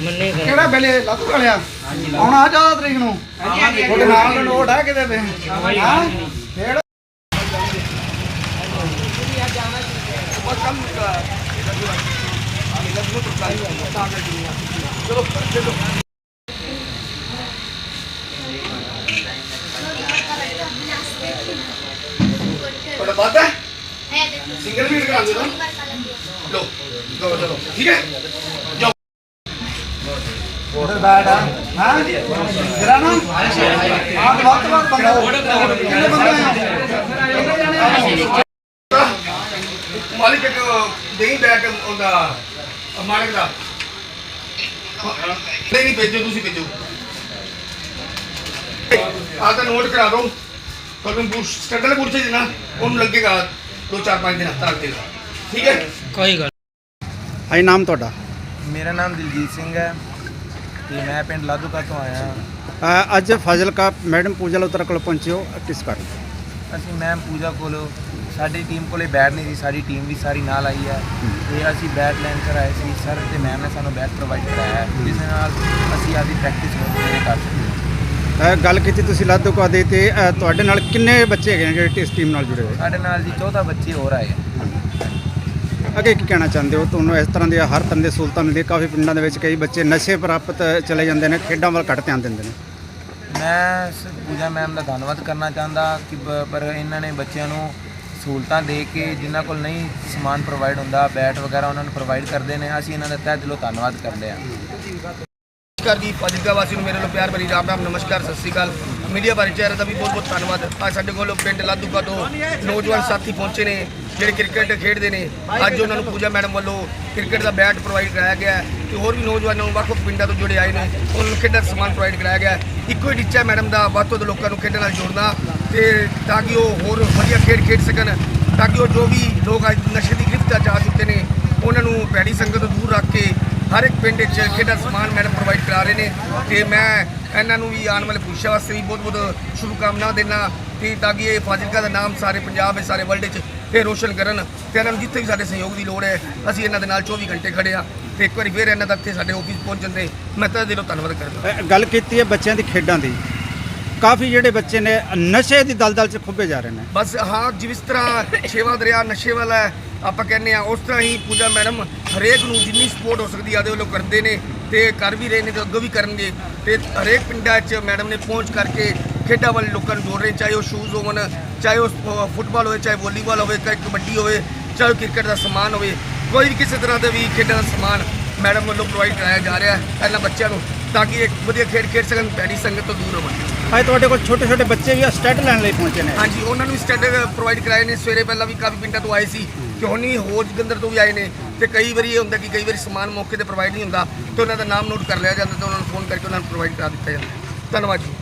ਮੰਨੇ ਕਰ ਕਿਹੜਾ ਵੇਲੇ? ਲੱਤ ਵਾਲਿਆ? ਆਉਣਾ ਆ 14 ਤਰੀਕ ਨੂੰ। ਤੁਹਾਡੇ ਨਾਲ ਦਾ ਨੋਟ ਹੈ ਕਿਤੇ ਵੇ ਹਾਂ? ਫੇਰ ਤੁਹਾਡਾ ਬਾਤ ਹੈ? ਸਿੰਗਲ ਵੀ ਕਰਾਉਂਦੇ ਹੋ ਲੋ ਲੋ ਚਲੋ ਠੀਕ ਹੈ? ਜਾਓ। ਉਧਰ ਬੈਠ ਆ। ਹਾਂ? ਜਰਾ ਨਾ ਆ ਵਕਤ ਵਕਤ ਬੰਦਾ ਕਿੰਨੇ ਬੰਦੇ ਆ? ਮਾਲਿਕ ਇੱਕ ਦੇਈ ਬੈਕ ਉਹਦਾ ਮਾਲਕ ਦਾ। ਨਹੀਂ ਨਹੀਂ ਭੇਜੋ ਤੁਸੀਂ ਭੇਜੋ। ਆ ਤਾਂ ਨੋਟ ਕਰਾ ਦੋ ਤੁਹਾਨੂੰ ਸਟੈਂਡਰਡ ਬੂਟ ਚਾਹੀਦੇ ਨਾ ਉਹਨੂੰ ਲੱਗੇਗਾ ਦੋ ਚਾਰ ਪੰਜ ਦਿਨ ਹੱਥ ਰੱਖ ਠੀਕ ਹੈ? ਕੋਈ ਗੱਲ ਆਈ ਨਾਮ ਤੁਹਾਡਾ? ਮੇਰਾ ਨਾਮ ਦਿਲਜੀਤ ਸਿੰਘ ਹੈ ਤੇ ਮੈਂ ਪਿੰਡ ਲਾਧੂਕਾ ਤੋਂ ਆਇਆ ਅ, ਅੱਜ ਫਾਜ਼ਿਲਕਾ ਮੈਡਮ ਪੂਜਾ ਲੋਤਰਾ ਕੋਲ ਪਹੁੰਚੇ ਹੋ ਕਿਸ ਕਾਰਨ ਅਸੀਂ ਮੈਮ ਪੂਜਾ ਕੋਲੋਂ ਸਾਡੀ ਟੀਮ ਕੋਲੇ ਬੈਟ ਨਹੀਂ ਸੀ ਸਾਡੀ ਟੀਮ ਵੀ ਸਾਰੀ ਨਾਲ ਆਈ ਹੈ ਤੇ ਅਸੀਂ ਬੈਟ ਲੈਣ ਕਰ ਆਏ ਸੀ। ਸਰ ਤੇ ਮੈਮ ਨੇ ਸਾਨੂੰ ਬੈਟ ਪ੍ਰੋਵਾਈਡ ਕਰਾਇਆ ਹੈ ਜਿਸ ਦੇ ਨਾਲ ਅਸੀਂ ਆਪਦੀ ਪ੍ਰੈਕਟਿਸ ਪੂਰੀ ਕਰ ਸਕੀਏ ਅ, ਗੱਲ ਕੀਤੀ ਤੁਸੀਂ ਲਾਧੋਕਾ ਦੇ ਤੇ ਅ, ਤੁਹਾਡੇ ਨਾਲ ਕਿੰਨੇ ਬੱਚੇ ਹੈਗੇ ਨੇ ਜਿਹੜੇ ਇਸ ਟੀਮ ਨਾਲ ਜੁੜੇ ਹੋਏ? ਸਾਡੇ ਨਾਲ ਜੀ 14 ਬੱਚੇ ਹੋਰ ਆਏ ਹੈ। ਅੱਗੇ ਕੀ ਕਹਿਣਾ ਚਾਹੁੰਦੇ ਹੋ? ਤੁਹਾਨੂੰ ਇਸ ਤਰ੍ਹਾਂ ਦੀਆਂ ਹਰ ਤਰ੍ਹਾਂ ਦੀਆਂ ਸਹੂਲਤਾਂ ਮਿਲਦੀਆਂ ਕਾਫੀ ਪਿੰਡਾਂ ਦੇ ਵਿੱਚ ਕਈ ਬੱਚੇ ਨਸ਼ੇ ਪ੍ਰਾਪਤ ਚਲੇ ਜਾਂਦੇ ਨੇ ਖੇਡਾਂ ਵੱਲ ਘੱਟ ਧਿਆਨ ਦਿੰਦੇ ਨੇ। ਮੈਂ ਸ- ਪੂਜਾ ਮੈਮ ਦਾ ਧੰਨਵਾਦ ਕਰਨਾ ਚਾਹੁੰਦਾ ਕਿ ਬ- ਪਰ ਇਹਨਾਂ ਨੇ ਬੱਚਿਆਂ ਨੂੰ ਸਹੂਲਤਾਂ ਦੇ ਕੇ ਜਿਨ੍ਹਾਂ ਕੋਲ ਨਹੀਂ ਸਮਾਨ ਪ੍ਰੋਵਾਈਡ ਹੁੰਦਾ ਬੈਟ ਵਗੈਰਾ ਉਹਨਾਂ ਨੂੰ ਪ੍ਰੋਵਾਈਡ ਕਰਦੇ ਨੇ ਅਸੀਂ ਇਹਨਾਂ ਦਾ ਤਹਿ ਦਿਲੋਂ ਧੰਨਵਾਦ ਕਰਦੇ ਹਾਂ। ਨਮਸਕਾਰ ਜੀ। ਫਾਜ਼ਿਲਕਾ ਵਾਸੀ ਨੂੰ ਮੇਰੇ ਵੱਲੋਂ ਪਿਆਰ ਭਰੀ ਰਾਮ ਰਾਮ ਨਮਸਕਾਰ, ਸਤਿ ਸ੍ਰੀ ਅਕਾਲ। ਮੀਡੀਆ ਬਾਰੇ ਚਿਹਰਾ ਦਾ ਵੀ ਬਹੁਤ ਬਹੁਤ ਧੰਨਵਾਦ। ਅੱਜ ਸਾਡੇ ਕੋਲ ਪਿੰਡ ਲਾਧੂਕਾ ਤੋਂ ਨੌਜਵਾਨ ਸਾਥੀ ਪਹੁੰਚੇ ਨੇ, ਜਿਹੜੇ ਕ੍ਰਿਕਟ ਖੇਡਦੇ ਨੇ। ਅੱਜ ਉਹਨਾਂ ਨੂੰ ਪੂਜਾ ਮੈਡਮ ਵੱਲੋਂ ਕ੍ਰਿਕਟ ਦਾ ਬੈਟ ਪ੍ਰੋਵਾਈਡ ਕਰਾਇਆ ਗਿਆ ਹੈ ਤੇ ਹੋਰ ਵੀ ਨੌਜਵਾਨਾਂ ਨੂੰ ਵੱਖ ਵੱਖ ਪਿੰਡਾਂ ਤੋਂ ਜੁੜੇ ਆਏ ਨੇ। ਉਹਨਾਂ ਨੂੰ ਖੇਡਾਂ ਦਾ ਸਮਾਨ ਪ੍ਰੋਵਾਈਡ ਕਰਾਇਆ ਗਿਆ ਇੱਕੋ ਹੀ ਟੀਚਾ ਮੈਡਮ ਦਾ ਵੱਧ ਤੋਂ ਵੱਧ ਲੋਕਾਂ ਨੂੰ ਖੇਡਣ ਨਾਲ ਜੋੜਨਾ ਤੇ ਤਾਂ ਕਿ ਉਹ ਹੋਰ ਵਧੀਆ ਖੇਡ ਖੇਡ ਸਕਣ, ਤਾਂ ਕਿ ਉਹ ਜੋ ਵੀ ਲੋਕ ਅੱਜ ਨਸ਼ੇ ਦੀ ਗ੍ਰਿਫਤ 'ਚ ਆ ਚੁੱਕੇ ਨੇ, ਉਹਨਾਂ ਨੂੰ ਭੈੜੀ ਸੰਗਤ ਤੋਂ ਦੂਰ ਰੱਖ ਕੇ ਹਰ ਇੱਕ ਪਿੰਡ 'ਚ ਖੇਡਾਂ ਸਮਾਨ ਮੈਡਮ ਪ੍ਰੋਵਾਈਡ ਕਰਾ ਰਹੇ ਨੇ ਤੇ ਮੈਂ ਇਹਨਾਂ ਨੂੰ ਵੀ ਆਉਣ ਵਾਲੇ ਭਵਿੱਖ ਵਾਸਤੇ ਵੀ ਬਹੁਤ ਬਹੁਤ ਸ਼ੁਭਕਾਮਨਾਵਾਂ ਦੇਣਾ ਕਿ ਤਾਂ ਕਿ ਇਹ ਫਾਜ਼ਿਲਕਾ ਦਾ ਨਾਮ ਸਾਰੇ ਪੰਜਾਬ ਵਿੱਚ ਸਾਰੇ ਵਰਲਡ 'ਚ ਇਹ ਰੋਸ਼ਨ ਕਰਨ ਤੇ ਇਹਨਾਂ ਨੂੰ ਜਿੱਥੇ ਵੀ ਸਾਡੇ ਸਹਿਯੋਗ ਦੀ ਲੋੜ ਹੈ, ਅਸੀਂ ਇਹਨਾਂ ਦੇ ਨਾਲ 24 ਘੰਟੇ ਖੜੇ ਆ ਤੇ ਇੱਕ ਵਾਰੀ ਫੇਰ ਇਹਨਾਂ ਦਾ ਇੱਥੇ ਸਾਡੇ ਆਫਿਸ ਪਹੁੰਚਣ ਤੇ ਮੈਂ ਤਾਂ ਦਿਲੋਂ ਧੰਨਵਾਦ ਕਰਦਾ। ਗੱਲ ਕੀਤੀ ਹੈ ਬੱਚਿਆਂ ਦੀ ਖੇਡਾਂ ਦੀ। ਕਾਫੀ ਜਿਹੜੇ ਬੱਚੇ ਨੇ, ਨਸ਼ੇ ਦੀ ਦਲਦਲ 'ਚ ਖੁੱਬੇ ਜਾ ਰਹੇ ਨੇ। ਬਸ ਹਾਂ ਜਿਸ ਤਰ੍ਹਾਂ ਛੇਵਾਂ ਦਰਿਆ, ਨਸ਼ੇ ਵਾਲਾ ਆਪਾਂ ਕਹਿੰਦੇ ਆ ਉਸ ਤਰ੍ਹਾਂ ਹੀ ਪੂਜਾ ਮੈਡਮ ਹਰੇਕ ਨੂੰ ਜਿੰਨੀ ਸਪੋਰਟ ਹੋ ਸਕਦੀ ਆ ਦੇ ਵੱਲੋਂ ਕਰਦੇ ਨੇ ਤੇ ਕਰ ਵੀ ਰਹੇ ਨੇ ਤੇ ਅੱਗੇ ਵੀ ਕਰਨਗੇ। ਤੇ ਹਰੇਕ ਪਿੰਡਾਂ 'ਚ ਮੈਡਮ ਨੇ ਪਹੁੰਚ ਕਰਕੇ ਖੇਡਾਂ ਵੱਲ ਲੋਕਾਂ ਨੂੰ ਜੋੜ ਰਹੇ ਚਾਹੇ ਉਹ ਸ਼ੂਜ਼ ਹੋਵਣ, ਚਾਹੇ ਉਹ ਫੁੱਟਬਾਲ ਹੋਵੇ, ਚਾਹੇ ਵੋਲੀਬਾਲ ਹੋਵੇ, ਚਾਹੇ ਕਬੱਡੀ ਹੋਵੇ, ਚਾਹੇ ਉਹ ਕ੍ਰਿਕਟ ਦਾ ਸਮਾਨ ਹੋਵੇ, ਕੋਈ ਵੀ ਕਿਸੇ ਤਰ੍ਹਾਂ ਦੇ ਵੀ ਖੇਡਾਂ ਦਾ ਸਮਾਨ ਮੈਡਮ ਵੱਲੋਂ ਪ੍ਰੋਵਾਈਡ ਕਰਾਇਆ ਜਾ ਰਿਹਾ ਹੈ। ਇਹਨਾਂ ਬੱਚਿਆਂ ਨੂੰ ਤਾਂ ਕਿ ਇਹ ਵਧੀਆ ਖੇਡ ਖੇਡ ਸਕਣ ਭੈੜੀ ਸੰਗਤ ਤੋਂ ਦੂਰ ਹੋਵਣ ਅੱਜ ਤੁਹਾਡੇ ਕੋਲ ਛੋਟੇ ਛੋਟੇ ਬੱਚੇ ਵੀ ਸਟੈਟ ਲੈਣ ਲਈ ਪਹੁੰਚੇ ਨੇ। ਹਾਂਜੀ ਉਹਨਾਂ ਨੂੰ ਸਟੈਂਡਰਡ ਪ੍ਰੋਵਾਈਡ ਕਰਾਏ ਨੇ। ਸਵੇਰੇ ਪਹਿਲਾਂ ਵੀ ਕਾਫੀ ਪਿੰਡਾਂ ਤੋਂ ਆਏ ਸੀ ਤੇ ਹੁਣ ਵੀ ਹੋਰ ਜਗੰਦਰ ਤੋਂ ਵੀ ਆਏ ਨੇ ਤੇ ਕਈ ਵਾਰੀ ਇਹ ਹੁੰਦਾ ਕਿ ਕਈ ਵਾਰੀ ਸਮਾਨ ਮੌਕੇ ਤੇ ਪ੍ਰੋਵਾਈਡ ਨਹੀਂ ਹੁੰਦਾ ਤੇ ਉਹਨਾਂ ਦਾ ਨਾਮ ਨੋਟ ਕਰ ਲਿਆ ਜਾਂਦਾ ਤੇ ਉਹਨਾਂ ਨੂੰ ਫੋਨ ਕਰਕੇ ਉਹਨਾਂ ਨੂੰ ਪ੍ਰੋਵਾਈਡ ਕਰਾ ਦਿੱਤਾ ਜਾਂਦਾ। ਧੰਨਵਾਦ ਜੀ।